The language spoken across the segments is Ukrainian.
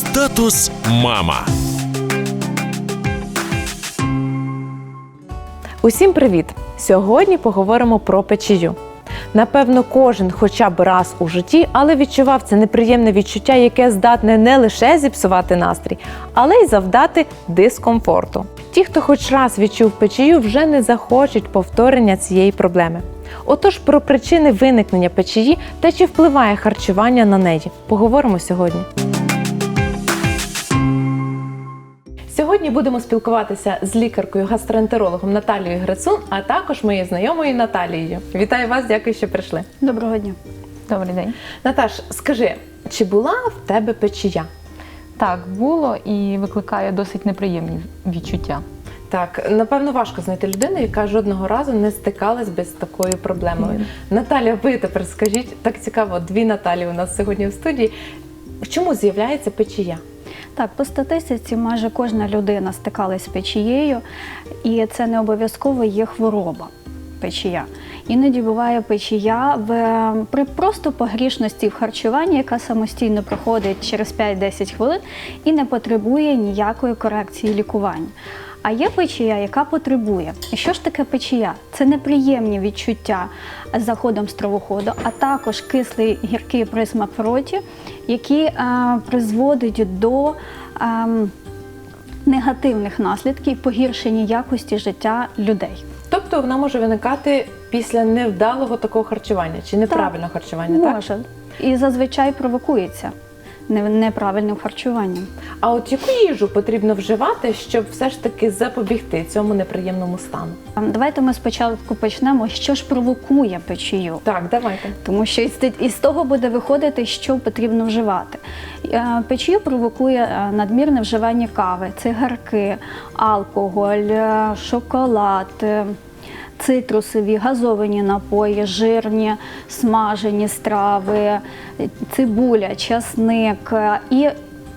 Статус мама. Усім привіт! Сьогодні поговоримо про печію. Напевно, кожен хоча б раз у житті, але відчував це неприємне відчуття, яке здатне не лише зіпсувати настрій, але й завдати дискомфорту. Ті, хто хоч раз відчув печію, вже не захочуть повторення цієї проблеми. Отож, про причини виникнення печії та чи впливає харчування на неї, поговоримо сьогодні. Сьогодні будемо спілкуватися з лікаркою-гастроентерологом Наталією Грицун, а також моєю знайомою Наталією. Вітаю вас, дякую, що прийшли. Доброго дня. Добрий день. Наташ, скажи, чи була в тебе печія? Так, було і викликає досить неприємні відчуття. Так, напевно, важко знайти людину, яка жодного разу не стикалась би з такою проблемою. Ні. Наталя, ви тепер скажіть, так цікаво, дві Наталі у нас сьогодні в студії. В чому з'являється печія? Так, по статистиці майже кожна людина стикалась з печією, і це не обов'язково є хвороба печія. Іноді буває печія в, при просто погрішності в харчуванні, яка самостійно проходить через 5-10 хвилин і не потребує ніякої корекції лікування. А є печія, яка потребує. І що ж таке печія? Це неприємні відчуття з заходом стравоходу, а також кислий гіркий присмак в роті, який е, призводить до е, негативних наслідків погіршення якості життя людей. Тобто вона може виникати після невдалого такого харчування чи неправильного харчування, так? Може. І зазвичай провокується неправильним харчуванням. А от яку їжу потрібно вживати, щоб все ж таки запобігти цьому неприємному стану? Ем, Давайте ми спочатку почнемо, що ж провокує печію. Так, давайте. Тому що із, того буде виходити, що потрібно вживати. Е, Печію провокує е, надмірне вживання кави, цигарки, алкоголь, е, шоколад. Цитрусові, газовані напої, жирні, смажені страви, цибуля, часник і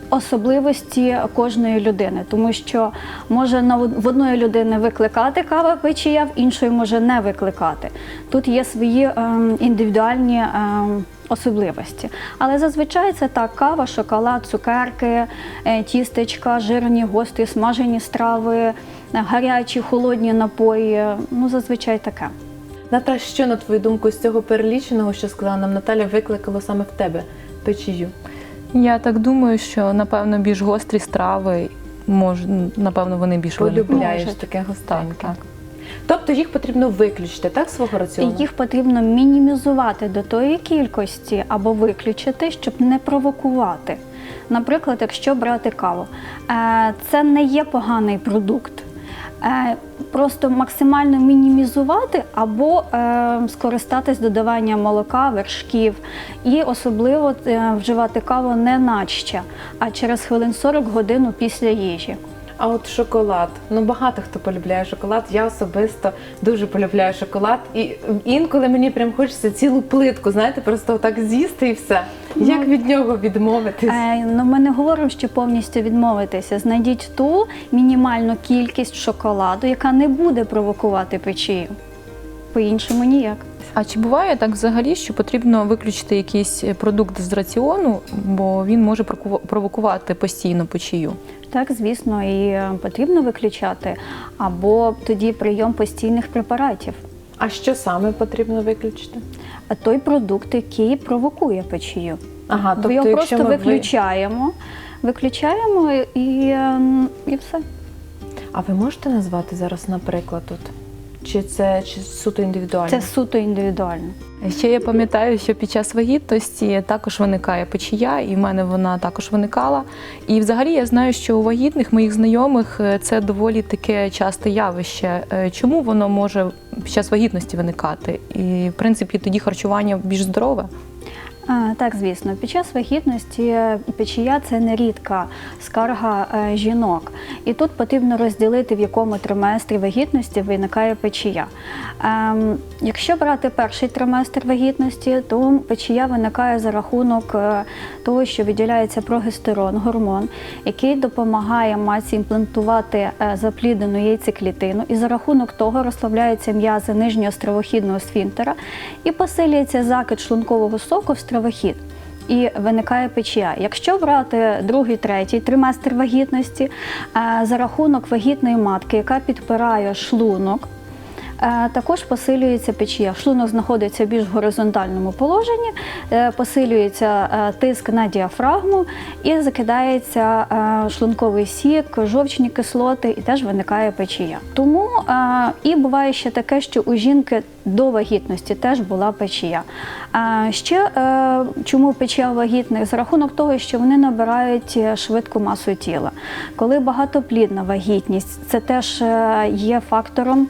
особливості кожної людини, тому що може в одної людини викликати кава печія, в іншої може не викликати. Тут є свої ем, індивідуальні ем, особливості. Але зазвичай це так: кава, шоколад, цукерки, е, тістечка, жирні, гострі, смажені страви, гарячі, холодні напої. Ну, зазвичай таке. Наташ, що на твою думку з цього переліченого, що сказала нам Наталя, викликало саме в тебе печію? Я так думаю, що напевно більш гострі страви, може, напевно, вони більш. Полюбляєш таке Так, так. Тобто їх потрібно виключити, так, свого раціону? їх потрібно мінімізувати до тої кількості або виключити, щоб не провокувати. Наприклад, якщо брати каву, е, це не є поганий продукт. Е, Просто максимально мінімізувати або е, скористатись додаванням молока, вершків, і особливо е, вживати каву не наче, а через хвилин 40 годину після їжі. А от шоколад. Ну багато хто полюбляє шоколад. Я особисто дуже полюбляю шоколад. І інколи мені прям хочеться цілу плитку, знаєте, просто так з'їсти і все. Як від нього відмовитись? Е, ну, ми не говоримо, що повністю відмовитися. Знайдіть ту мінімальну кількість шоколаду, яка не буде провокувати печію. По-іншому ніяк. А чи буває так взагалі, що потрібно виключити якийсь продукт з раціону, бо він може провокувати постійно печію? Так, звісно, і е, потрібно виключати, або тоді прийом постійних препаратів. А що саме потрібно виключити? Той продукт, який провокує печію. Ага, Ми тобто, його якщо просто ми ви- виключаємо, виключаємо і, ем, і все. А ви можете назвати зараз, наприклад, тут? Чи це чи суто індивідуально? Це суто індивідуально. Ще я пам'ятаю, що під час вагітності також виникає печія, і в мене вона також виникала. І взагалі я знаю, що у вагітних моїх знайомих е, це доволі таке часте явище. Е, Чому воно може під час вагітності виникати? І в принципі тоді харчування більш здорове. Так, звісно, під час вагітності печія це нерідка скарга е, жінок. І тут потрібно розділити, в якому триместрі вагітності виникає печія. Ем, якщо брати перший триместр вагітності, то печія виникає за рахунок е, того, що виділяється прогестерон, гормон, який допомагає матці імплантувати е, запліднену яйцеклітину, і за рахунок того розслабляються м'язи нижнього стравохідного сфінктера і посилюється закид шлункового соку в стравохід. і виникає печія. Якщо брати другий, третій триместр вагітності, е, за рахунок вагітної матки, яка підпирає шлунок, Також посилюється печія. Шлунок знаходиться в більш горизонтальному положенні, е, посилюється е, тиск на діафрагму і закидається е, шлунковий сік, жовчні кислоти, і теж виникає печія. Тому е, і буває ще таке, що у жінки до вагітності теж була печія. Ще е, чому печія вагітних? За рахунок того, що вони набирають е, швидку масу тіла. Коли багатоплідна вагітність, це теж е, є фактором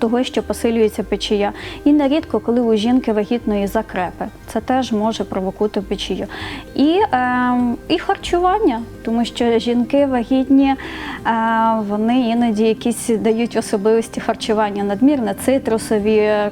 того, що посилюється печія. І нерідко, коли у жінки вагітної закрепи, це теж може провокувати печію. І, е, і харчування, тому що жінки вагітні, е, вони іноді якісь дають особливості харчування надмірне, цитрусові, е,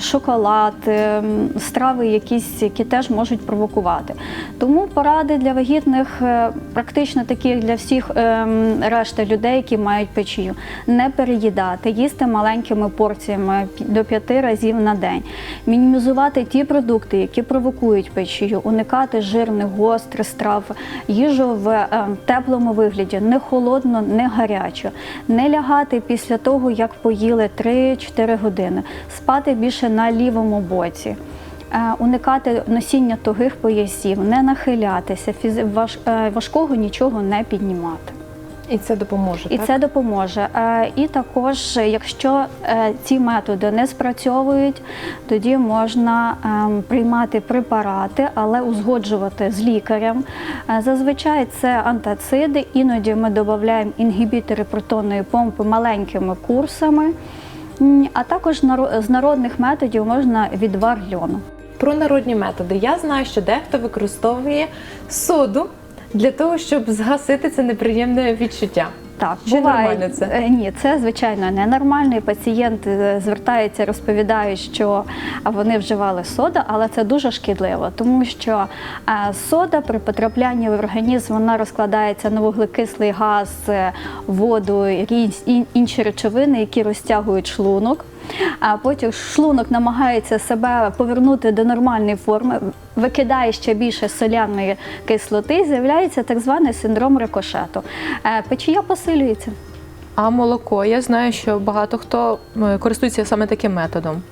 шоколад, е, страви якісь, які теж можуть провокувати. Тому поради для вагітних е, практично такі, як для всіх е, решта людей, які мають печію. Не переїдати, їсти маленькими порціями до п'яти разів на день, мінімізувати ті продукти, які провокують печію, уникати жирних, гострих страв, їжу в е, теплому вигляді, не холодно, не гарячо, не лягати після того, як поїли 3-4 години, спати більше на лівому боці. Е, Уникати носіння тугих поясів, не нахилятися, е, важкого нічого не піднімати. І це допоможе. І так? це допоможе. Е, І також, якщо е, ці методи не спрацьовують, тоді можна ем, приймати препарати, але узгоджувати з лікарем. Е, Зазвичай це антациди, іноді ми додаємо інгібітори протонної помпи маленькими курсами. А також з народних методів можна відвар льону. Про народні методи. Я знаю, що дехто використовує соду для того, щоб згасити це неприємне відчуття. Так, Чи буває. нормально це? Е, Ні, це звичайно ненормально. І Пацієнт е, звертається, розповідає, що вони вживали сода, але це дуже шкідливо, тому що е, сода при потраплянні в організм вона розкладається на вуглекислий газ, воду, інші речовини, які розтягують шлунок. А потім шлунок намагається себе повернути до нормальної форми, викидає ще більше соляної кислоти, з'являється так званий синдром рикошету. Е, Печія посилюється. А молоко, я знаю, що багато хто е, користується саме таким методом.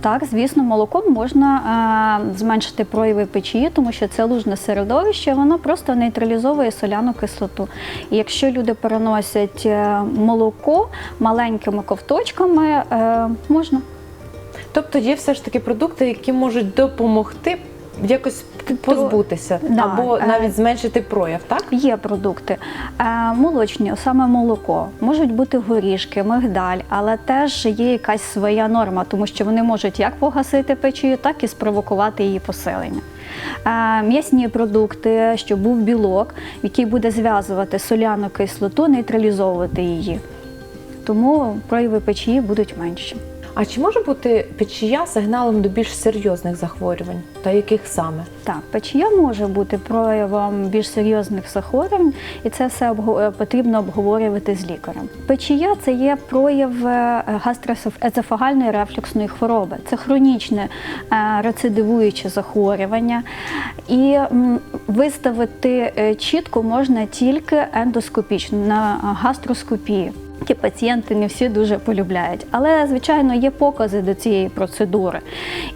Так, звісно, молоком можна е, зменшити прояви печії, тому що це лужне середовище, воно просто нейтралізовує соляну кислоту. І якщо люди переносять е, молоко маленькими ковточками, е, можна. Тобто є все ж таки продукти, які можуть допомогти якось позбутися Да, або е, навіть зменшити прояв, так? Є продукти е, молочні, саме молоко, можуть бути горішки, мигдаль, але теж є якась своя норма, тому що вони можуть як погасити печію, так і спровокувати її посилення. Е, М'ясні продукти, щоб був білок, який буде зв'язувати соляну кислоту, нейтралізовувати її. Тому прояви печії будуть менші. А чи може бути печія сигналом до більш серйозних захворювань? Та яких саме? Так, печія може бути проявом більш серйозних захворювань, і це все е, потрібно обговорювати з лікарем. Печія це є прояв е, гастроезофагальної рефлюксної хвороби. Це хронічне е, рецидивуюче захворювання. І виставити чітко можна тільки ендоскопічно на гастроскопії. Ті пацієнти не всі дуже полюбляють, але звичайно є покази до цієї процедури.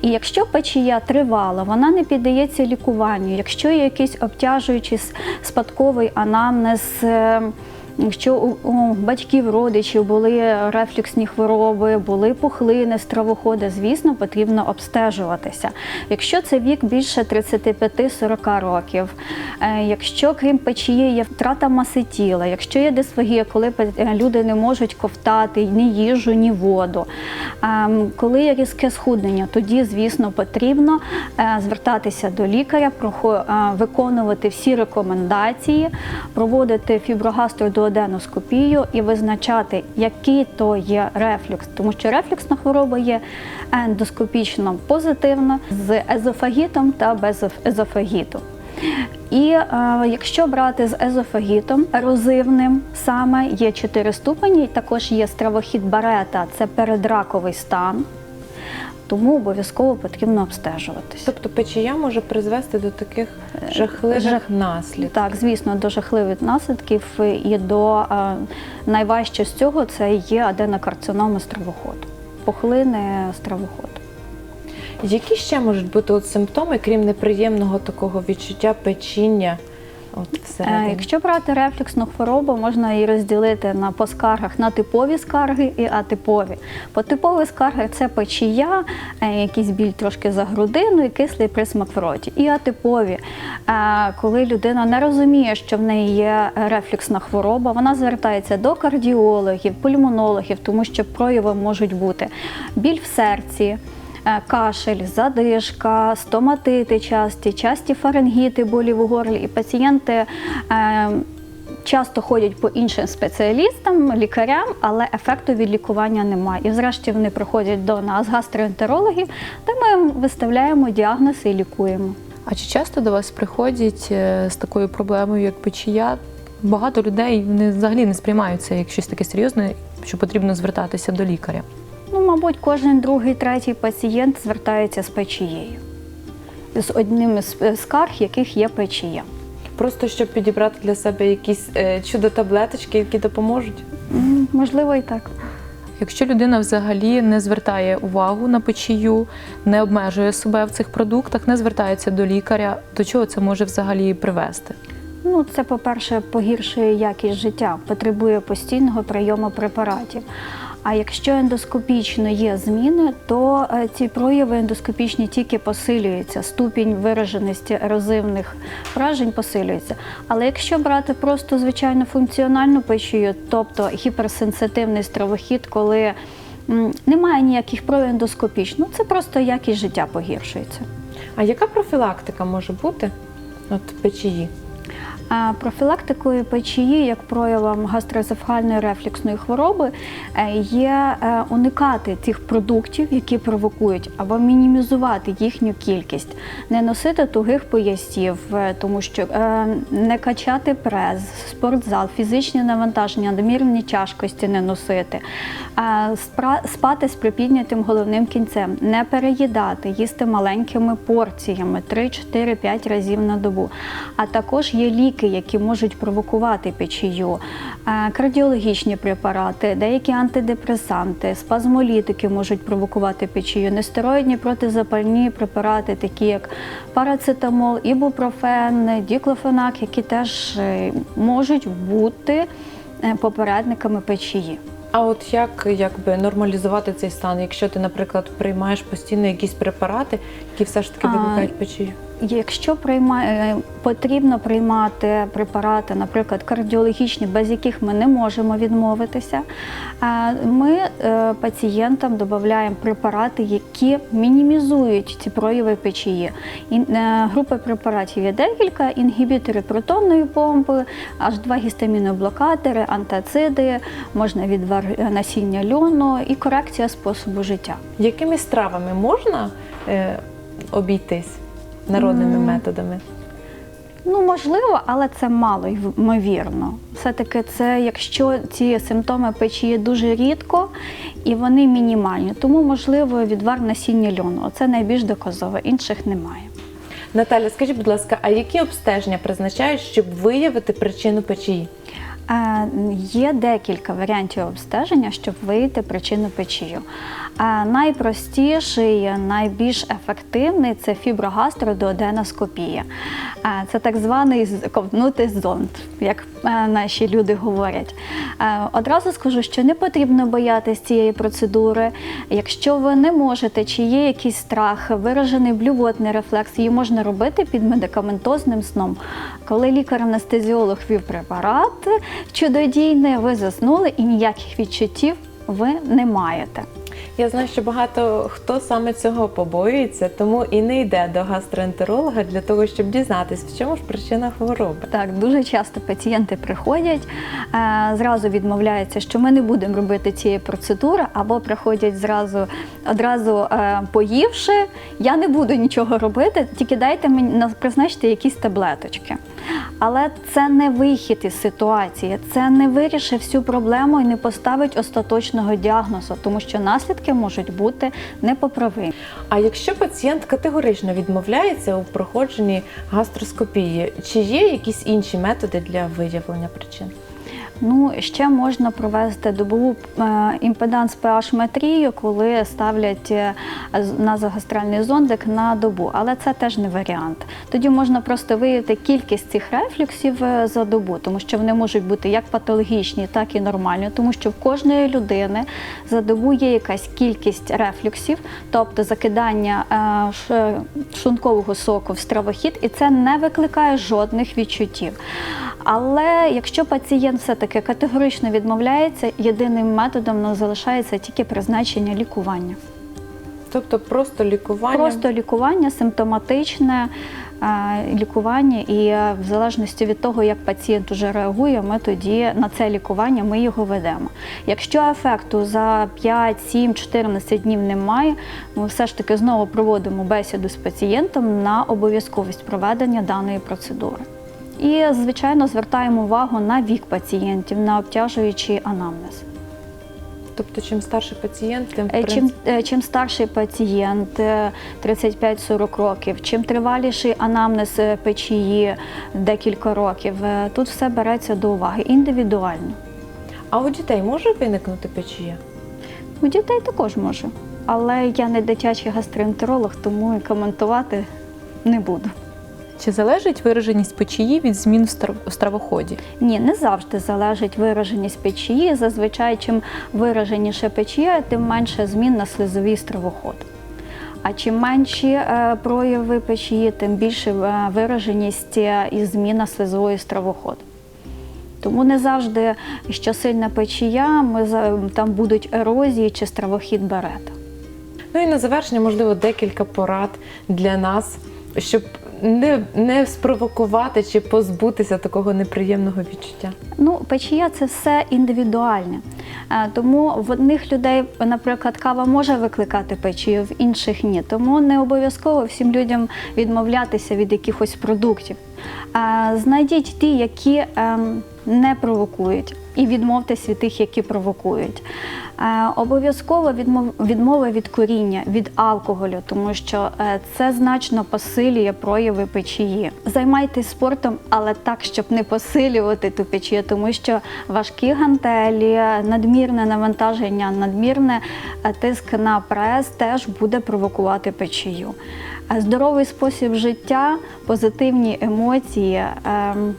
І якщо печія тривала, вона не піддається лікуванню. Якщо є якийсь обтяжуючий спадковий анамнез. Якщо у, батьків родичів були рефлюксні хвороби, були пухлини, стравоходи, звісно, потрібно обстежуватися. Якщо це вік більше 35-40 років, е, якщо крім печії є втрата маси тіла, якщо є дисфагія, коли е, люди не можуть ковтати ні їжу, ні воду, ем, коли є різке схуднення, тоді, звісно, потрібно е, звертатися до лікаря, виконувати всі рекомендації, проводити фіброгастродуоденоскопію і визначати, який то є рефлюкс, тому що рефлюксна хвороба є ендоскопічно позитивна з езофагітом та без езофагіту. І е, якщо брати з езофагітом ерозивним, саме є чотири ступені, також є стравохід барета, це передраковий стан. Тому обов'язково потрібно обстежуватися. Тобто печія може призвести до таких жахливих жах- наслідків. Так, звісно, до жахливих наслідків і до е, найважче з цього це є аденокарциноми стравоходу, пухлини стравоходу. Які ще можуть бути от симптоми, крім неприємного такого відчуття печіння? От Е, всередині? Якщо брати рефлюксну хворобу, можна її розділити на по скаргах на типові скарги і атипові. По типові скарги це печія, е, якийсь біль трошки за грудину і кислий присмак в роті. І атипові, е, коли людина не розуміє, що в неї є рефлюксна хвороба, вона звертається до кардіологів, пульмонологів, тому що прояви можуть бути біль в серці. Е, Кашель, задишка, стоматити часті, часті фарингіти, болі в горлі. І пацієнти е, часто ходять по іншим спеціалістам, лікарям, але ефекту від лікування немає. І зрешті вони приходять до нас, гастроентерологів, де ми виставляємо діагноз і лікуємо. А чи часто до вас приходять е, з такою проблемою, як печія? Багато людей взагалі не сприймають це як щось таке серйозне, що потрібно звертатися до лікаря. Ну, мабуть, кожен другий, третій пацієнт звертається з печією. З одним із е, скарг, яких є печія. Просто щоб підібрати для себе якісь е, чудо-таблеточки, які допоможуть. Можливо, і так. Якщо людина взагалі не звертає увагу на печію, не обмежує себе в цих продуктах, не звертається до лікаря, до чого це може взагалі привести? Ну, це, по-перше, погіршує якість життя, потребує постійного прийому препаратів. А якщо ендоскопічно є зміни, то е, ці прояви ендоскопічні тільки посилюються, ступінь вираженості ерозивних вражень посилюється. Але якщо брати просто звичайно функціональну печію, тобто гіперсенситивний стравохід, коли немає ніяких проявів ендоскопічно, це просто якість життя погіршується. А яка профілактика може бути от печії? Профілактикою печії, як проявом гастроезофагальної рефлюксної хвороби, е, є е, уникати тих продуктів, які провокують, або мінімізувати їхню кількість, не носити тугих поясів, е, тому що не качати прес, спортзал, фізичні навантаження, надмірні тяжкості не носити, спати з припіднятим головним кінцем, не переїдати, їсти маленькими порціями 3-4-5 разів на добу. А також є ліки, які можуть провокувати печію, е, кардіологічні препарати, деякі антидепресанти, спазмолітики можуть провокувати печію, нестероїдні протизапальні препарати, такі як парацетамол, ібупрофен, діклофенак, які теж е, можуть бути е, попередниками печії. А от як якби нормалізувати цей стан, якщо ти, наприклад, приймаєш постійно якісь препарати, які все ж таки викликають печію? Якщо приймає, потрібно приймати препарати, наприклад, кардіологічні, без яких ми не можемо відмовитися, е, ми е, пацієнтам додаємо препарати, які мінімізують ці прояви печії. Е, Групи препаратів є декілька: інгібітори протонної помпи, H2 гістаміноблокатори, антациди, можна відвар е, насіння льону і корекція способу життя. Якими стравами можна е, обійтись народними методами? Ну, можливо, але це мало ймовірно. Все-таки це, якщо ці симптоми печії дуже рідко і вони мінімальні, тому можливо відвар насіння льону. Оце найбільш доказове, інших немає. Наталя, скажіть, будь ласка, а які обстеження призначають, щоб виявити причину печії? Е, Є декілька варіантів обстеження, щоб виявити причину печію. Е, Найпростіший, найбільш ефективний це фіброгастродооденоскопія. Е, Це так званий ковтнутий зонд, як наші люди говорять. Одразу скажу, що не потрібно боятися цієї процедури. Якщо ви не можете, чи є якийсь страх, виражений блювотний рефлекс, її можна робити під медикаментозним сном. Коли лікар-анестезіолог вів препарат чудодійний, ви заснули і ніяких відчуттів ви не маєте. Я знаю, що багато хто саме цього побоюється, тому і не йде до гастроентеролога для того, щоб дізнатись, в чому ж причина хвороби. Так, дуже часто пацієнти приходять, е, зразу відмовляються, що ми не будемо робити цієї процедури, або приходять зразу одразу е, поївши, я не буду нічого робити, тільки дайте мені на- призначте якісь таблеточки. Але це не вихід із ситуації, це не вирішить всю проблему і не поставить остаточного діагнозу, тому що наслідки можуть бути непоправимі. А якщо пацієнт категорично відмовляється у проходженні гастроскопії, чи є якісь інші методи для виявлення причин? Ну, ще можна провести добову е, імпеданс pH метрію, коли ставлять е, з- назогастральний зондик на добу, але це теж не варіант. Тоді можна просто виявити кількість цих рефлюксів е, за добу, тому що вони можуть бути як патологічні, так і нормальні, тому що в кожної людини за добу є якась кількість рефлюксів, тобто закидання шлункового соку в стравохід, і це не викликає жодних відчуттів. Але якщо пацієнт все-таки категорично відмовляється, єдиним методом ну, залишається тільки призначення лікування. Тобто просто лікування? Просто лікування симптоматичне е, лікування, і е, в залежності від того, як пацієнт уже реагує, ми тоді на це лікування ми його ведемо. Якщо ефекту за 5, 7, 14 днів немає, ми все ж таки знову проводимо бесіду з пацієнтом на обов'язковість проведення даної процедури. І, звичайно, звертаємо увагу на вік пацієнтів, на обтяжуючий анамнез. Тобто, чим старший пацієнт, тим в Е, Чим, е, чим старший пацієнт е, 35-40 років, чим триваліший анамнез е, печії декілька років, е, тут все береться до уваги індивідуально. а у дітей може виникнути печія? У дітей також може, але я не дитячий гастроентеролог, тому і коментувати не буду. Чи залежить вираженість печії від змін в стравоході? Ні, не завжди залежить вираженість печії. Зазвичай, чим вираженіше печія, тим менше змін на слизовий стравоход. А чим менші е, прояви печії, тим більше е, вираженість е, і зміна слизової стравоходу. Тому не завжди, що сильна печія, ми, там будуть ерозії чи стравохід берета. Ну і на завершення, можливо, декілька порад для нас, щоб не, не спровокувати чи позбутися такого неприємного відчуття. Ну, печія це все індивідуальне. Е, Тому в одних людей, наприклад, кава може викликати печію, в інших ні. Тому не обов'язково всім людям відмовлятися від якихось продуктів. Е, Знайдіть ті, які ем, не провокують, і відмовтесь від тих, які провокують. Е, Обов'язково відмов- відмова від коріння, від алкоголю, тому що е, це значно посилює прояви печії. Займайтесь спортом, але так, щоб не посилювати ту печію, тому що важкі гантелі, надмірне навантаження, надмірне е, тиск на прес теж буде провокувати печію. Е, Здоровий спосіб життя, позитивні емоції, ем,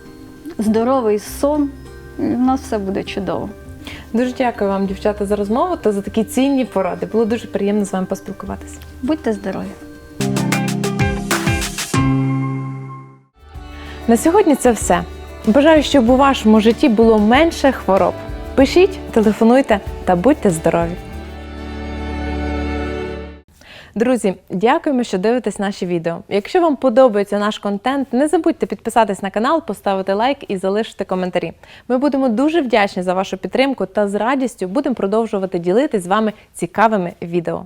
здоровий сон. У нас все буде чудово. Дуже дякую вам, дівчата, за розмову та за такі цінні поради. Було дуже приємно з вами поспілкуватися. Будьте здорові! На сьогодні це все. Бажаю, щоб у вашому житті було менше хвороб. Пишіть, телефонуйте та будьте здорові. Друзі, дякуємо, що дивитесь наші відео. Якщо вам подобається наш контент, не забудьте підписатись на канал, поставити лайк і залишити коментарі. Ми будемо дуже вдячні за вашу підтримку та з радістю будемо продовжувати ділитись з вами цікавими відео.